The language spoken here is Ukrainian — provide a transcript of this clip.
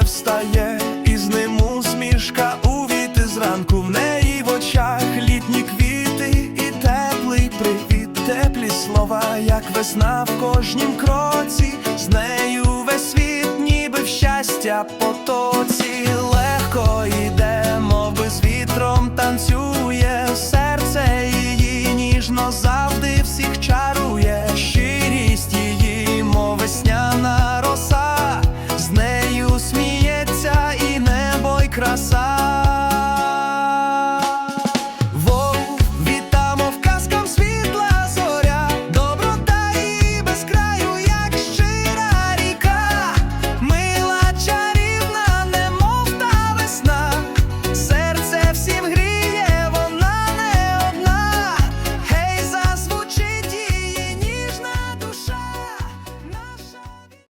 встає, і з ним усмішка увіти зранку в неї в очах літні квіти, і теплий привіт, теплі слова, як весна в кожнім кроці, з нею весь світ, ніби в щастя потоці, легко йде, мов би з вітром танцює, серце її ніжно за. krasa.